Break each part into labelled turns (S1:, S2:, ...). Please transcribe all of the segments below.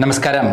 S1: നമസ്കാരം.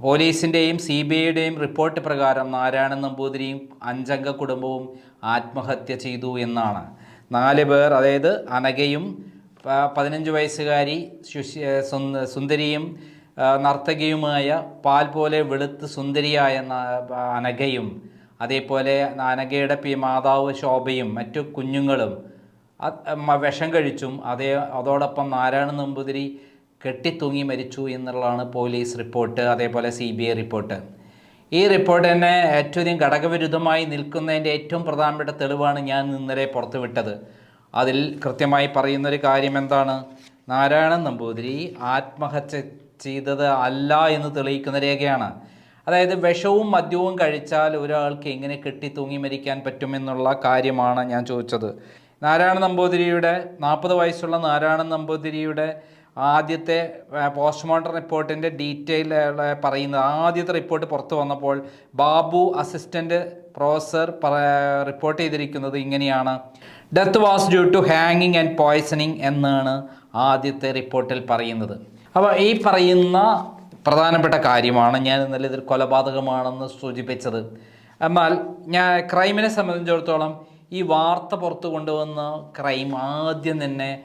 S1: പോലീസിന്റെയും സി ബി ഐയുടെയും റിപ്പോർട്ട് പ്രകാരം നാരായണൻ നമ്പൂതിരിയും അഞ്ചംഗ കുടുംബവും ആത്മഹത്യ ചെയ്തു എന്നാണ്. നാല് പേർ അതായത് അനഘയും പ- പതിനഞ്ച് വയസ്സുകാരി ശുശി സുന്ദരിയും നർത്തകിയുമായ പാൽ പോലെ വെളുത്ത് സുന്ദരിയായ അനകയും അതേപോലെ അനഘയുടെ പി മാതാവ് ശോഭയും മറ്റു കുഞ്ഞുങ്ങളും വിഷം കഴിച്ചും അതേ അതോടൊപ്പം നാരായണ നമ്പൂതിരി കെട്ടിത്തൂങ്ങി മരിച്ചു എന്നുള്ളതാണ് പോലീസ് റിപ്പോർട്ട് അതേപോലെ സി ബി ഐ റിപ്പോർട്ട്. ഈ റിപ്പോർട്ട് തന്നെ ഏറ്റവും ഘടകവിരുദ്ധമായി നിൽക്കുന്നതിന്റെ ഏറ്റവും പ്രധാനപ്പെട്ട തെളിവാണ് ഞാൻ ഇന്നലെ പുറത്തുവിട്ടത്. അതിൽ കൃത്യമായി പറയുന്നൊരു കാര്യം എന്താണ്? നാരായണൻ നമ്പൂതിരി ആത്മഹത്യ ചെയ്തത് അല്ല എന്ന് തെളിയിക്കുന്ന രേഖയാണ്. അതായത് വിഷവും മദ്യവും കഴിച്ചാൽ ഒരാൾക്ക് എങ്ങനെ കെട്ടി തൂങ്ങി മരിക്കാൻ പറ്റുമെന്നുള്ള കാര്യമാണ് ഞാൻ ചോദിച്ചത്. നാരായണ നമ്പൂതിരിയുടെ നാൽപ്പത് വയസ്സുള്ള നാരായണ നമ്പൂതിരിയുടെ ആദ്യത്തെ പോസ്റ്റ്മോർട്ടം റിപ്പോർട്ടിന്റെ ഡീറ്റെയിൽ പറയുന്നത് ആദ്യത്തെ റിപ്പോർട്ട് പുറത്തു വന്നപ്പോൾ ബാബു അസിസ്റ്റന്റ് പ്രൊഫസർ റിപ്പോർട്ട് ചെയ്തിരിക്കുന്നത് ഇങ്ങനെയാണ്. ഡെത്ത് വാസ് ഡ്യൂ ടു ഹാങ്ങിങ് ആൻഡ് പോയ്സണിങ് എന്നാണ് ആദ്യത്തെ റിപ്പോർട്ടിൽ പറയുന്നത്. അപ്പോൾ ഈ പറയുന്ന പ്രധാനപ്പെട്ട കാര്യമാണ് ഞാൻ ഇന്നലെ ഇതൊരു കൊലപാതകമാണെന്ന് സൂചിപ്പിച്ചത്. എന്നാൽ ഞാൻ ക്രൈമിനെ സംബന്ധിച്ചിടത്തോളം ഈ വാർത്ത പുറത്തു കൊണ്ടുവന്ന ക്രൈം ആദ്യം തന്നെ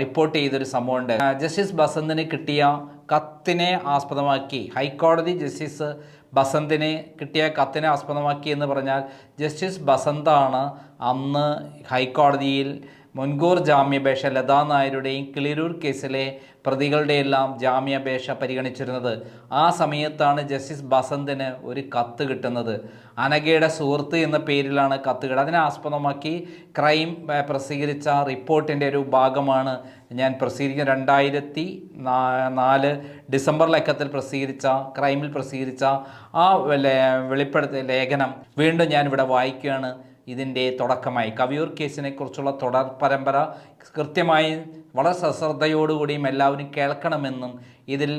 S1: റിപ്പോർട്ട് ചെയ്തൊരു സംഭവമുണ്ട്. ജസ്റ്റിസ് ബസന്തിന് കിട്ടിയ കത്തിനെ ആസ്പദമാക്കി. ഹൈക്കോടതി ജസ്റ്റിസ് ബസന്തിന് കിട്ടിയ കത്തിനെ ആസ്പദമാക്കി എന്ന് പറഞ്ഞാൽ ജസ്റ്റിസ് ബസന്താണ് അന്ന് ഹൈക്കോടതിയിൽ മുൻകൂർ ജാമ്യാപേക്ഷ ലതാ നായരുടെയും കിളിരൂർ കേസിലെ പ്രതികളുടെയെല്ലാം ജാമ്യാപേക്ഷ പരിഗണിച്ചിരുന്നത്. ആ സമയത്താണ് ജസ്റ്റിസ് ബസന്തിന് ഒരു കത്ത് കിട്ടുന്നത്. അനഘയുടെ സുഹൃത്ത് എന്ന പേരിലാണ് കത്തുകൾ അതിനെ ആസ്പദമാക്കി ക്രൈം പ്രസിദ്ധീകരിച്ച റിപ്പോർട്ടിന്റെ ഒരു ഭാഗമാണ് ഞാൻ പ്രസിദ്ധീകരിക്കുന്ന രണ്ടായിരത്തി നാല് ഡിസംബർ ലക്കത്തിൽ പ്രസിദ്ധീകരിച്ച ക്രൈമിൽ പ്രസിദ്ധീകരിച്ച ആ വെളിപ്പെടുത്തിയ ലേഖനം വീണ്ടും ഞാനിവിടെ വായിക്കുകയാണ്. ഇതിന്റെ തുടക്കമായി. കവിയൂർ കേസിനെ കുറിച്ചുള്ള തുടർ പരമ്പര കൃത്യമായി വളരെ സശ്രദ്ധയോടുകൂടിയും എല്ലാവരും കേൾക്കണമെന്നും ഇതിൽ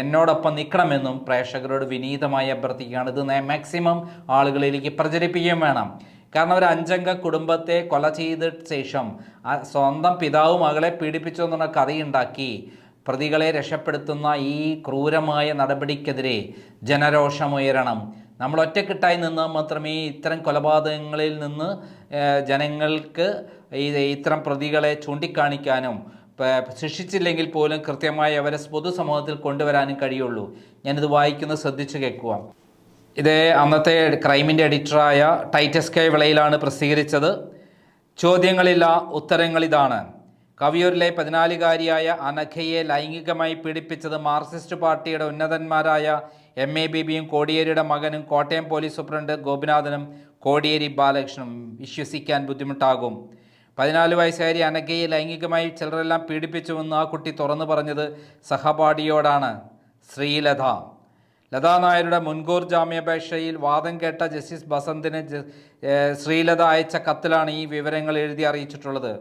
S1: എന്നോടൊപ്പം നിൽക്കണമെന്നും പ്രേക്ഷകരോട് വിനീതമായി അഭ്യർത്ഥിക്കുകയാണ്. ഇത് മാക്സിമം ആളുകളിലേക്ക് പ്രചരിപ്പിക്കുകയും വേണം. കാരണം ഒരു അഞ്ചംഗ കുടുംബത്തെ കൊല ചെയ്ത ശേഷം സ്വന്തം പിതാവ് മകളെ പീഡിപ്പിച്ചു എന്നുള്ള കഥയുണ്ടാക്കി പ്രതികളെ രക്ഷപ്പെടുത്തുന്ന ഈ ക്രൂരമായ നടപടിക്കെതിരെ ജനരോഷമുയരണം. നമ്മൾ ഒറ്റക്കെട്ടായി നിന്നാൽ മാത്രമേ ഇത്തരം കൊലപാതകങ്ങളിൽ നിന്ന് ജനങ്ങൾക്ക് ഈ ഇത്തരം പ്രതികളെ ചൂണ്ടിക്കാണിക്കാനും ശിക്ഷിച്ചില്ലെങ്കിൽ പോലും കൃത്യമായി അവരെ പൊതുസമൂഹത്തിൽ കൊണ്ടുവരാനും കഴിയുള്ളൂ. ഞാനിത് വായിക്കുന്നത് ശ്രദ്ധിച്ചു കേൾക്കുക. ഇത് അന്നത്തെ ക്രൈമിന്റെ എഡിറ്ററായ ടൈറ്റസ് കെ വിളയിലാണ് പ്രസിദ്ധീകരിച്ചത്. ചോദ്യങ്ങളില്ല ഉത്തരങ്ങളിതാണ്. കവിയൂരിലെ പതിനാലുകാരിയായ അനഘയെ ലൈംഗികമായി പീഡിപ്പിച്ചത് മാർക്സിസ്റ്റ് പാർട്ടിയുടെ ഉന്നതന്മാരായ എം. എ. ബിബിയും കോടിയേരിയുടെ മകനും കോട്ടയം പോലീസ് സൂപ്രണ്ട് ഗോപിനാഥനും കോടിയേരി ബാലകൃഷ്ണനും വിശ്വസിക്കാൻ ബുദ്ധിമുട്ടാകും. പതിനാല് വയസ്സുകാരി അനഘയെ ലൈംഗികമായി ചിലരെല്ലാം പീഡിപ്പിച്ചുവെന്ന് ആ കുട്ടി തുറന്നു പറഞ്ഞത് സഹപാഠിയോടാണ്. ശ്രീലത. ലതാ നായരുടെ മുൻകൂർ ജാമ്യാപേക്ഷയിൽ വാദം കേട്ട ജസ്റ്റിസ് ബസന്തിന് ശ്രീലത അയച്ച കത്തിലാണ് ഈ വിവരങ്ങൾ എഴുതി അറിയിച്ചിട്ടുള്ളത്.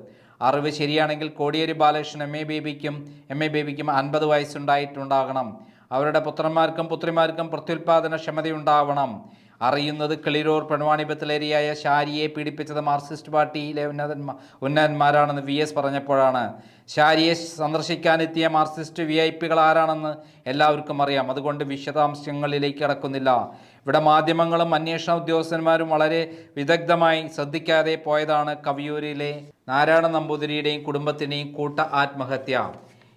S1: അറിവ് ശരിയാണെങ്കിൽ കോടിയേരി ബാലകൃഷ്ണൻ എം. എ. ബേബിക്കും എം. എ. ബേബിക്കും അൻപത് വയസ്സുണ്ടായിട്ടുണ്ടാകണം. അവരുടെ പുത്രന്മാർക്കും പുത്രിമാർക്കും പ്രത്യുൽപാദന ക്ഷമതയുണ്ടാവണം. അറിയുന്നത് കിളിരൂർ പെൺവാണിപത്തിലേരിയായ ഷാരിയെ പീഡിപ്പിച്ചത് മാർക്സിസ്റ്റ് പാർട്ടിയിലെ ഉന്നതന്മാ ഉന്നതന്മാരാണെന്ന് വി എസ് പറഞ്ഞപ്പോഴാണ്. ഷാരിയെ സന്ദർശിക്കാനെത്തിയ മാർക്സിസ്റ്റ് വി ഐ പികൾ ആരാണെന്ന് എല്ലാവർക്കും അറിയാം. അതുകൊണ്ട് വിശദാംശങ്ങളിലേക്ക് കടക്കുന്നില്ല. ഇവിടെ മാധ്യമങ്ങളും അന്വേഷണ ഉദ്യോഗസ്ഥന്മാരും വളരെ വിദഗ്ധമായി ശ്രദ്ധിക്കാതെ പോയതാണ് കവിയൂരിലെ നാരായണ നമ്പൂതിരിയുടെയും കുടുംബത്തിന്റെയും കൂട്ട ആത്മഹത്യ.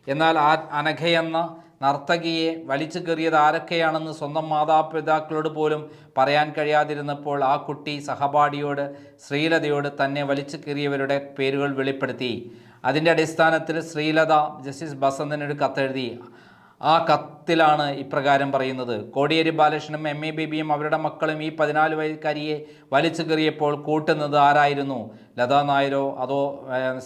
S1: എന്നാൽ ആ അനഘയെന്ന നർത്തകിയെ വലിച്ചു കയറിയത് ആരൊക്കെയാണെന്ന് സ്വന്തം മാതാപിതാക്കളോട് പോലും പറയാൻ കഴിയാതിരുന്നപ്പോൾ ആ കുട്ടി സഹപാഠിയോട് ശ്രീലതയോട് തന്നെ വലിച്ചു കയറിയവരുടെ പേരുകൾ വെളിപ്പെടുത്തി. അതിന്റെ അടിസ്ഥാനത്തിൽ ശ്രീലത ജസ്റ്റിസ് ബസന്തനൊരു കത്തെഴുതി. ആ കത്തിലാണ് ഇപ്രകാരം പറയുന്നത്. കോടിയേരി ബാലകൃഷ്ണനും എം എ ബേബിയും അവരുടെ മക്കളും ഈ പതിനാല് വയസ്സുകാരിയെ വലിച്ചു കയറിയപ്പോൾ കൂട്ടുന്നത് ആരായിരുന്നു? ലതാ നായരോ അതോ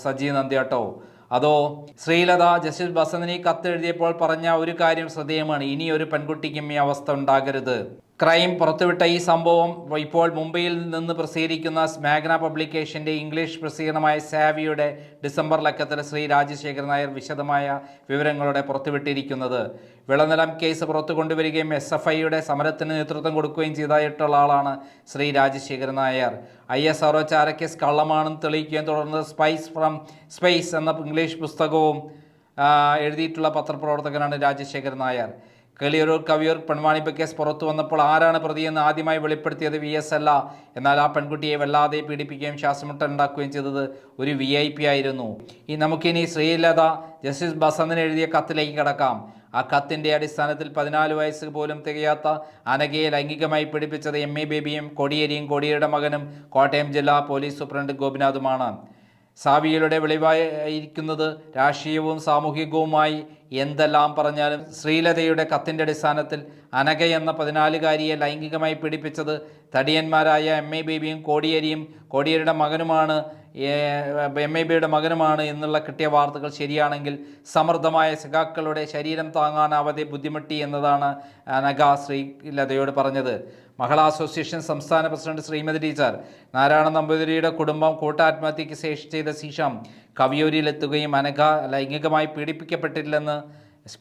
S1: സജി നന്ദിയാട്ടോ? അതോ ശ്രീലത ജസ്റ്റിസ് ബസന്തിന് കത്തെഴുതിയപ്പോൾ പറഞ്ഞ ഒരു കാര്യം ശ്രദ്ധേയമാണ്. ഇനി ഒരു പെൺകുട്ടിക്കും ഈ അവസ്ഥ ഉണ്ടാകരുത്. ക്രൈം പുറത്തുവിട്ട ഈ സംഭവം ഇപ്പോൾ മുംബൈയിൽ നിന്ന് പ്രസിദ്ധീകരിക്കുന്ന മാഗ്ന പബ്ലിക്കേഷന്റെ ഇംഗ്ലീഷ് പ്രസിദ്ധീകരണമായ സാവിയുടെ ഡിസംബർ ലക്കത്തിൽ ശ്രീ രാജശേഖരൻ നായർ വിശദമായ വിവരങ്ങളോടെ പുറത്തുവിട്ടിരിക്കുന്നത്. വിളനിലം കേസ് പുറത്തു കൊണ്ടുവരികയും എസ് എഫ് ഐയുടെ സമരത്തിന് നേതൃത്വം കൊടുക്കുകയും ചെയ്തായിട്ടുള്ള ആളാണ് Shri Rajasekharan Nair. I S R ചാരക്കേസ് കള്ളമാണെന്ന് തെളിയിക്കുകയും തുടർന്ന് സ്പൈസ് ഫ്രം സ്പേസ് എന്ന ഇംഗ്ലീഷ് പുസ്തകവും എഴുതിയിട്ടുള്ള പത്രപ്രവർത്തകനാണ് രാജശേഖരൻ നായർ. കിളിയൂർ കവിയൂർ പെൺവാണിപ്പ് കേസ് പുറത്തു വന്നപ്പോൾ ആരാണ് പ്രതിയെന്ന് ആദ്യമായി വെളിപ്പെടുത്തിയത് വി എസ് അല്ല. എന്നാൽ ആ പെൺകുട്ടിയെ വല്ലാതെ പീഡിപ്പിക്കുകയും ശ്വാസമുട്ടുണ്ടാക്കുകയും ചെയ്തത് ഒരു വി ഐ പി ആയിരുന്നു. ഈ നമുക്കിനി ശ്രീലത ജസ്റ്റിസ് ബസന്തിന് എഴുതിയ കത്തിലേക്ക് കടക്കാം. ആ കത്തിന്റെ അടിസ്ഥാനത്തിൽ പതിനാല് വയസ്സ് പോലും തികയാത്ത അനഘയെ ലൈംഗികമായി പീഡിപ്പിച്ചത് എം. എ. ബേബിയും കോടിയേരിയും കോടിയേരിയുടെ മകനും കോട്ടയം ജില്ലാ പോലീസ് സൂപ്രണ്ട് ഗോപിനാഥുമാണ്. സാവിയുടെ വെളിവായിരിക്കുന്നത് രാഷ്ട്രീയവും സാമൂഹികവുമായി എന്തെല്ലാം പറഞ്ഞാലും ശ്രീലതയുടെ കത്തിന്റെ അടിസ്ഥാനത്തിൽ അനഘ എന്ന പതിനാലുകാരിയെ ലൈംഗികമായി പീഡിപ്പിച്ചത് തടിയന്മാരായ എം എ ബേബിയും കോടിയേരിയും കോടിയേരിയുടെ മകനുമാണ് എം എ ബിയുടെ മകനുമാണ് എന്നുള്ള കിട്ടിയ വാർത്തകൾ ശരിയാണെങ്കിൽ സമൃദ്ധമായ സഖാക്കളുടെ ശരീരം താങ്ങാനാവാതെ ബുദ്ധിമുട്ടി എന്നതാണ് അനഘ ശ്രീലതയോട് പറഞ്ഞത്. മഹിളാ അസോസിയേഷൻ സംസ്ഥാന പ്രസിഡന്റ് ശ്രീമതി ടീച്ചർ. നാരായണ നമ്പൂതിരിയുടെ കുടുംബം കൂട്ടാത്മഹത്യയ്ക്ക് ശേഷി ചെയ്ത ശേഷം കവിയൂരിലെത്തുകയും അനഘ ലൈംഗികമായി പീഡിപ്പിക്കപ്പെട്ടില്ലെന്ന്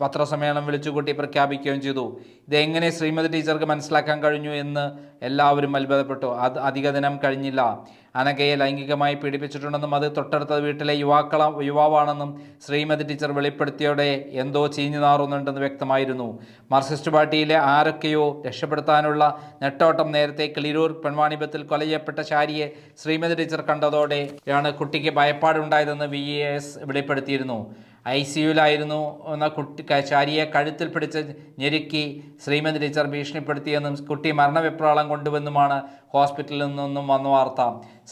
S1: പത്രസമ്മേളനം വിളിച്ചുകൂട്ടി പ്രഖ്യാപിക്കുകയും ചെയ്തു. ഇതെങ്ങനെ ശ്രീമതി ടീച്ചർക്ക് മനസ്സിലാക്കാൻ കഴിഞ്ഞു എന്ന് എല്ലാവരും അത്ഭുതപ്പെട്ടു. അത് അധിക ദിനം കഴിഞ്ഞില്ല. അനഘയെ ലൈംഗികമായി പീഡിപ്പിച്ചിട്ടുണ്ടെന്നും അത് തൊട്ടടുത്ത വീട്ടിലെ യുവാക്കള യുവാവാണെന്നും ശ്രീമതി ടീച്ചർ വെളിപ്പെടുത്തിയോടെ എന്തോ ചീഞ്ഞു നാറുന്നുണ്ടെന്ന് വ്യക്തമായിരുന്നു. മാർക്സിസ്റ്റ് പാർട്ടിയിലെ ആരൊക്കെയോ രക്ഷപ്പെടുത്താനുള്ള നെട്ടോട്ടം നേരത്തെ കിളിരൂർ പെൺവാണിപത്തിൽ കൊല ചെയ്യപ്പെട്ട ശാരിയെ ശ്രീമതി ടീച്ചർ കണ്ടതോടെയാണ് കുട്ടിക്ക് ഭയപ്പാടുണ്ടായതെന്ന് വി എസ് വെളിപ്പെടുത്തിയിരുന്നു. ഐ സിയുലായിരുന്നു എന്ന കുട്ടി ചാരിയെ കഴുത്തിൽ പിടിച്ച് ഞെരുക്കി ശ്രീമതി ടീച്ചർ ഭീഷണിപ്പെടുത്തിയെന്നും കുട്ടി മരണവിപ്രാളം കൊണ്ടുവന്നുമാണ് ഹോസ്പിറ്റലിൽ നിന്നും വന്ന വാർത്ത.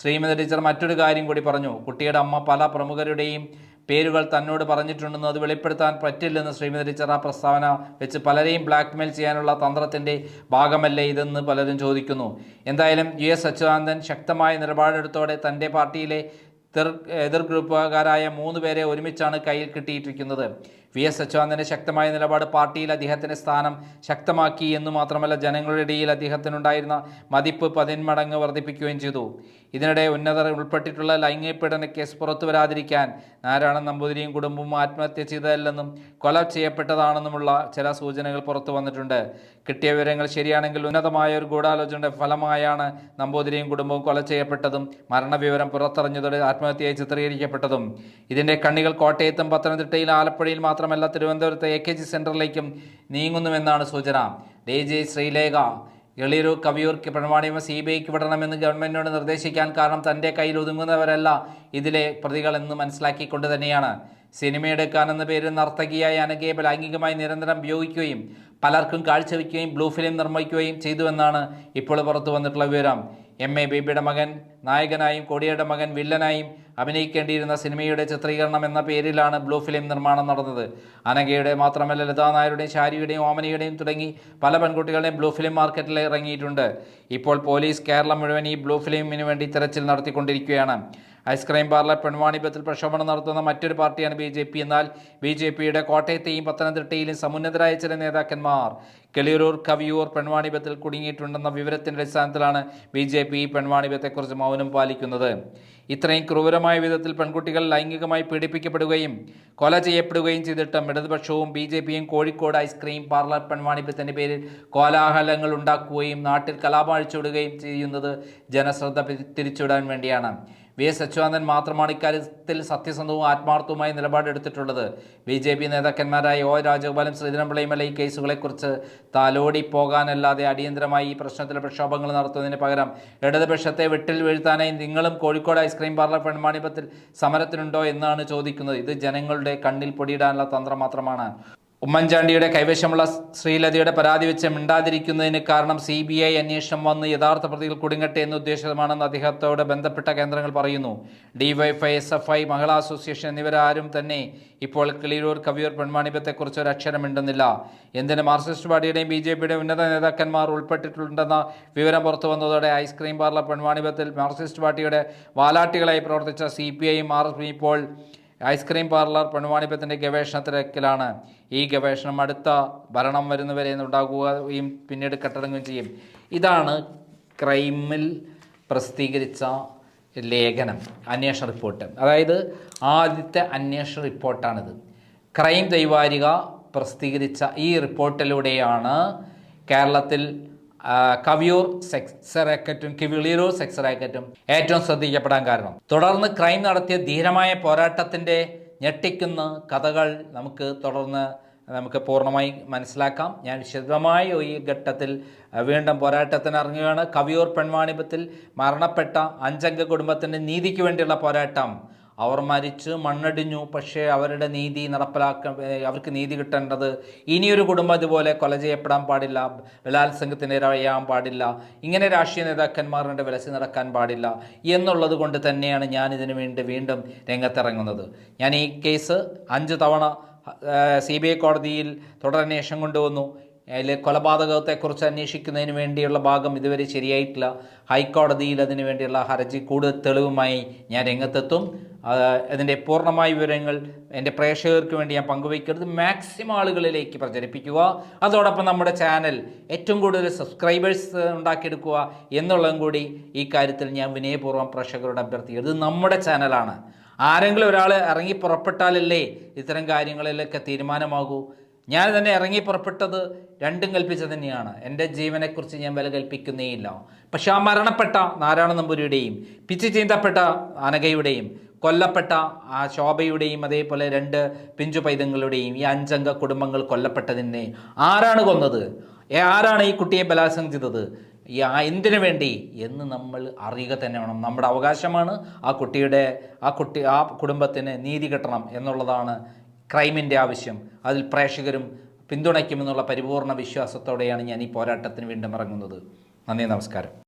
S1: ശ്രീമതി ടീച്ചർ മറ്റൊരു കാര്യം കൂടി പറഞ്ഞു. കുട്ടിയുടെ അമ്മ പല പ്രമുഖരുടെയും പേരുകൾ തന്നോട് പറഞ്ഞിട്ടുണ്ടെന്നും അത് വെളിപ്പെടുത്താൻ പറ്റില്ലെന്ന് ശ്രീമതി ടീച്ചർ ആ പ്രസ്താവന വെച്ച് പലരെയും ബ്ലാക്ക്മെയിൽ ചെയ്യാനുള്ള തന്ത്രത്തിന്റെ ഭാഗമല്ലേ ഇതെന്ന് പലരും ചോദിക്കുന്നു. എന്തായാലും യു എസ് അച്യുതാനന്ദൻ ശക്തമായ നിലപാടെടുത്തോടെ തന്റെ പാർട്ടിയിലെ എതിർ എതിർ ഗ്രൂപ്പുകാരായ മൂന്ന് പേരെ ഒരുമിച്ചാണ് കയ്യിൽ കിട്ടിയിട്ടിരിക്കുന്നത്. വി എസ് അച്യുതാനന്ദന്റെ ശക്തമായ നിലപാട് പാർട്ടിയിൽ അദ്ദേഹത്തിന്റെ സ്ഥാനം ശക്തമാക്കി എന്ന് മാത്രമല്ല ജനങ്ങളുടെ ഇടയിൽ അദ്ദേഹത്തിനുണ്ടായിരുന്ന മതിപ്പ് പതിന്മടങ്ങ് വർദ്ധിപ്പിക്കുകയും ചെയ്തു. ഇതിനിടെ ഉന്നതർ ഉൾപ്പെട്ടിട്ടുള്ള ലൈംഗിക പീഡന കേസ് പുറത്തു വരാതിരിക്കാൻ നാരായണൻ നമ്പൂതിരിയും കുടുംബവും ആത്മഹത്യ ചെയ്തതല്ലെന്നും കൊല ചെയ്യപ്പെട്ടതാണെന്നുമുള്ള ചില സൂചനകൾ പുറത്തു വന്നിട്ടുണ്ട്. കിട്ടിയ വിവരങ്ങൾ ശരിയാണെങ്കിൽ ഉന്നതമായ ഒരു ഗൂഢാലോചനയുടെ ഫലമായാണ് നമ്പൂതിരിയും കുടുംബവും കൊല ചെയ്യപ്പെട്ടതും മരണവിവരം പുറത്തറിഞ്ഞതോടെ ആത്മഹത്യയായി ചിത്രീകരിക്കപ്പെട്ടതും. ഇതിന്റെ കണ്ണികൾ കോട്ടയത്തും പത്തനംതിട്ടയിൽ ആലപ്പുഴയിൽ മാത്രമല്ല തിരുവനന്തപുരത്തെ എ കെ ജി സെന്ററിലേക്കും നീങ്ങുന്നുവെന്നാണ് സൂചന. ഡി ജെ ശ്രീലേഖ എളിയൂർ കവിയൂർക്ക് പിണവാണിയമ സി ബി ഐക്ക് വിടണമെന്ന് ഗവൺമെന്റിനോട് നിർദ്ദേശിക്കാൻ കാരണം തന്റെ കയ്യിൽ ഒതുങ്ങുന്നവരല്ല. ഇതിലെ പ്രതികളെന്ന് മനസ്സിലാക്കിക്കൊണ്ട് തന്നെയാണ്. സിനിമയെടുക്കാനെന്ന പേരിൽ നർത്തകിയായ അനഘയെ ലൈംഗികമായി നിരന്തരം ഉപയോഗിക്കുകയും പലർക്കും കാഴ്ചവെക്കുകയും ബ്ലൂ ഫിലിം നിർമ്മിക്കുകയും ചെയ്തുവെന്നാണ് ഇപ്പോൾ പുറത്തു വന്നിട്ടുള്ള വിവരം. എം എ ബേബിയുടെ മകൻ നായകനായും കൊടിയുടെ മകൻ വില്ലനായും അഭിനയിക്കേണ്ടിയിരുന്ന സിനിമയുടെ ചിത്രീകരണം എന്ന പേരിലാണ് ബ്ലൂ ഫിലിം നിർമ്മാണം നടന്നത്. അനഘയുടെ മാത്രമല്ല ലതാ നായരുടെയും ശാരിയുടെയും ഓമനയുടെയും തുടങ്ങി പല പെൺകുട്ടികളുടെയും ബ്ലൂ ഫിലിം മാർക്കറ്റിൽ ഇറങ്ങിയിട്ടുണ്ട്. ഇപ്പോൾ പോലീസ് കേരളം മുഴുവൻ ഈ ബ്ലൂ ഫിലിമിന് വേണ്ടി തിരച്ചിൽ നടത്തിക്കൊണ്ടിരിക്കുകയാണ്. ഐസ്ക്രീം പാർലർ പെൺവാണിഭ്യത്തിൽ പ്രക്ഷോഭണം നടത്തുന്ന മറ്റൊരു പാർട്ടിയാണ് ബി ജെ പി. എന്നാൽ ബി ജെ പിയുടെ കോട്ടയത്തെയും പത്തനംതിട്ടയിലും സമുന്നതരായ ചില നേതാക്കന്മാർ കെളിയൂർ കവിയൂർ പെൺവാണിഭ്യത്തിൽ കുടുങ്ങിയിട്ടുണ്ടെന്ന വിവരത്തിന്റെ അടിസ്ഥാനത്തിലാണ് ബി ജെ പി പെൺവാണിഭ്യത്തെക്കുറിച്ച് മൗനം പാലിക്കുന്നത്. ഇത്രയും ക്രൂരമായ വിധത്തിൽ പെൺകുട്ടികൾ ലൈംഗികമായി പീഡിപ്പിക്കപ്പെടുകയും കൊല ചെയ്യപ്പെടുകയും ചെയ്തിട്ടും ഇടതുപക്ഷവും ബി ജെ പിയും കോഴിക്കോട് ഐസ്ക്രീം പാർലർ പെൺവാണിഭ്യത്തിന്റെ പേരിൽ കോലാഹലങ്ങൾ ഉണ്ടാക്കുകയും നാട്ടിൽ കലാപം അഴിച്ചുവിടുകയും ചെയ്യുന്നത് ജനശ്രദ്ധ തിരിച്ചുവിടാൻ വേണ്ടിയാണ്. വി എസ് അച്യുതാനന്ദൻ മാത്രമാണ് ഇക്കാര്യത്തിൽ സത്യസന്ധവും ആത്മാർത്ഥവുമായ നിലപാടെടുത്തിട്ടുള്ളത് ബി ജെ പി നേതാക്കന്മാരായ ഒ രാജഗോപാലും ശ്രീധരൻപിള്ളയുമല്ല ഈ കേസുകളെക്കുറിച്ച് തലോടി പോകാനല്ലാതെ അടിയന്തരമായി ഈ പ്രശ്നത്തിൽ പ്രക്ഷോഭങ്ങൾ നടത്തുന്നതിന് പകരം ഇടതുപക്ഷത്തെ വിട്ടിൽ വീഴ്ത്താനായി നിങ്ങളും കോഴിക്കോട് ഐസ്ക്രീം പാർലർ പെൺമാണിപ്പത്തിൽ സമരത്തിനുണ്ടോ എന്നാണ് ചോദിക്കുന്നത്. ഇത് ജനങ്ങളുടെ കണ്ണിൽ പൊടിയിടാനുള്ള തന്ത്രം മാത്രമാണ്. ഉമ്മൻചാണ്ടിയുടെ കൈവശമുള്ള ശ്രീലതയുടെ പരാതി വെച്ച് മിണ്ടാതിരിക്കുന്നതിന് കാരണം സി ബി ഐ അന്വേഷണം വന്ന് യഥാർത്ഥ പ്രതികൾ കുടുങ്ങട്ടെ എന്ന ഉദ്ദേശമാണെന്ന് അദ്ദേഹത്തോട് ബന്ധപ്പെട്ട കേന്ദ്രങ്ങൾ പറയുന്നു. DYFI S F I Mahila association എന്നിവരാരും തന്നെ ഇപ്പോൾ കിളിയൂർ കവിയൂർ പെൺമാണിപ്യത്തെക്കുറിച്ച് ഒരു അക്ഷരം മിണ്ടുന്നില്ല. എന്തിന് മാർക്സിസ്റ്റ് പാർട്ടിയുടെയും ബി ജെ പിയുടെയും ഉന്നത നേതാക്കന്മാർ ഉൾപ്പെട്ടിട്ടുണ്ടെന്ന വിവരം പുറത്തു വന്നതോടെ ഐസ്ക്രീം പാർലർ പെൺവാണിഭ്യത്തിൽ മാർക്സിസ്റ്റ് പാർട്ടിയുടെ വാലാട്ടികളായി പ്രവർത്തിച്ച സി പി ഐ ആർ ഇപ്പോൾ ഐസ്ക്രീം പാർലർ പെൺവാണിഭ്യത്തിന്റെ ഗവേഷണ തിരക്കിലാണ് ഈ ഗവേഷണം അടുത്ത ഭരണം വരുന്നവരെ ഉണ്ടാകുകയും പിന്നീട് കെട്ടടങ്ങുകയും ചെയ്യും. ഇതാണ് ക്രൈമിൽ പ്രസിദ്ധീകരിച്ച ലേഖനം അന്വേഷണ റിപ്പോർട്ട്. അതായത് ആദ്യത്തെ അന്വേഷണ റിപ്പോർട്ടാണിത്. ക്രൈം ദൈവാരിക പ്രസിദ്ധീകരിച്ച ഈ റിപ്പോർട്ടിലൂടെയാണ് കേരളത്തിൽ കവിയൂർ സെക്സ് റാക്കറ്റും കിവിളിയൂർ സെക്സ് റാക്കറ്റും ഏറ്റവും ശ്രദ്ധിക്കപ്പെടാൻ കാരണം. തുടർന്ന് ക്രൈം നടത്തിയ ധീരമായ പോരാട്ടത്തിന്റെ ഞെട്ടിക്കുന്ന കഥകൾ നമുക്ക് തുടർന്ന് നമുക്ക് പൂർണമായി മനസ്സിലാക്കാം. ഞാൻ വിശദമായി ഈ ഘട്ടത്തിൽ വീണ്ടും പോരാട്ടത്തിന് ഇറങ്ങുകയാണ്. കവിയൂർ പെൺവാണിപത്തിൽ മരണപ്പെട്ട അഞ്ചംഗ കുടുംബത്തിന്റെ നീതിക്ക് വേണ്ടിയുള്ള പോരാട്ടം അവർ മരിച്ച് മണ്ണടിഞ്ഞു പക്ഷേ അവരുടെ നീതി നടപ്പിലാക്ക അവർക്ക് നീതി കിട്ടേണ്ടത് ഇനിയൊരു കുടുംബം ഇതുപോലെ കൊല ചെയ്യപ്പെടാൻ പാടില്ല ബലാത്സംഗത്തിന് ഇരയാൻ പാടില്ല ഇങ്ങനെ രാഷ്ട്രീയ നേതാക്കന്മാരുടെ വിലസി നടക്കാൻ പാടില്ല എന്നുള്ളത് കൊണ്ട് തന്നെയാണ് ഞാൻ വേണ്ടി വീണ്ടും രംഗത്തിറങ്ങുന്നത്. ഞാൻ ഈ കേസ് അഞ്ച് തവണ സി ബി ഐ കോടതിയിൽ തുടരന്വേഷണം കൊണ്ടുവന്നു. അതിൽ കൊലപാതകത്തെക്കുറിച്ച് അന്വേഷിക്കുന്നതിന് വേണ്ടിയുള്ള ഭാഗം ഇതുവരെ ശരിയായിട്ടില്ല. ഹൈക്കോടതിയിൽ അതിനു വേണ്ടിയുള്ള ഹർജി കൂടുതൽ തെളിവുമായി ഞാൻ രംഗത്തെത്തും. അതിന്റെ പൂർണമായ വിവരങ്ങൾ എന്റെ പ്രേക്ഷകർക്ക് വേണ്ടി ഞാൻ പങ്കുവയ്ക്കരുത് മാക്സിമം ആളുകളിലേക്ക് പ്രചരിപ്പിക്കുക. അതോടൊപ്പം നമ്മുടെ ചാനൽ ഏറ്റവും കൂടുതൽ സബ്സ്ക്രൈബേഴ്സ് ഉണ്ടാക്കിയെടുക്കുക എന്നുള്ളതും കൂടി ഈ കാര്യത്തിൽ ഞാൻ വിനയപൂർവം പ്രേക്ഷകരോട് അഭ്യർത്ഥിക്കുന്നത് ഇത് നമ്മുടെ ചാനലാണ്. ആരെങ്കിലും ഒരാൾ ഇറങ്ങി പുറപ്പെട്ടാലല്ലേ ഇത്തരം കാര്യങ്ങളിലൊക്കെ തീരുമാനമാകൂ? ഞാൻ തന്നെ ഇറങ്ങി പുറപ്പെട്ടത് രണ്ടും കൽപ്പിച്ച തന്നെയാണ്. എന്റെ ജീവനെക്കുറിച്ച് ഞാൻ വില കൽപ്പിക്കുന്നേയില്ല. പക്ഷെ ആ മരണപ്പെട്ട നാരായണ നമ്പൂരിയുടെയും പിച്ചു ചീന്തപ്പെട്ട അനഘയുടെയും കൊല്ലപ്പെട്ട ആ ശോഭയുടെയും അതേപോലെ രണ്ട് പിഞ്ചു പൈതങ്ങളുടെയും ഈ അഞ്ചംഗ കുടുംബങ്ങൾ കൊല്ലപ്പെട്ടതിനെ ആരാണ് കൊന്നത്? ആരാണ് ഈ കുട്ടിയെ ബലാത്സംഗം ചെയ്തത്? ഈ എന്തിനു വേണ്ടി? എന്ന് നമ്മൾ അറിയുക തന്നെ വേണം. നമ്മുടെ അവകാശമാണ് ആ കുട്ടിയുടെ ആ കുട്ടി ആ കുടുംബത്തിന് നീതി കിട്ടണം എന്നുള്ളതാണ് ക്രൈമിന്റെ ആവശ്യം. അതിൽ പ്രേക്ഷകരും പിന്തുണയ്ക്കുമെന്നുള്ള പരിപൂർണ വിശ്വാസത്തോടെയാണ് ഞാൻ ഈ പോരാട്ടത്തിന് വീണ്ടും ഇറങ്ങുന്നത്. നന്ദി നമസ്കാരം.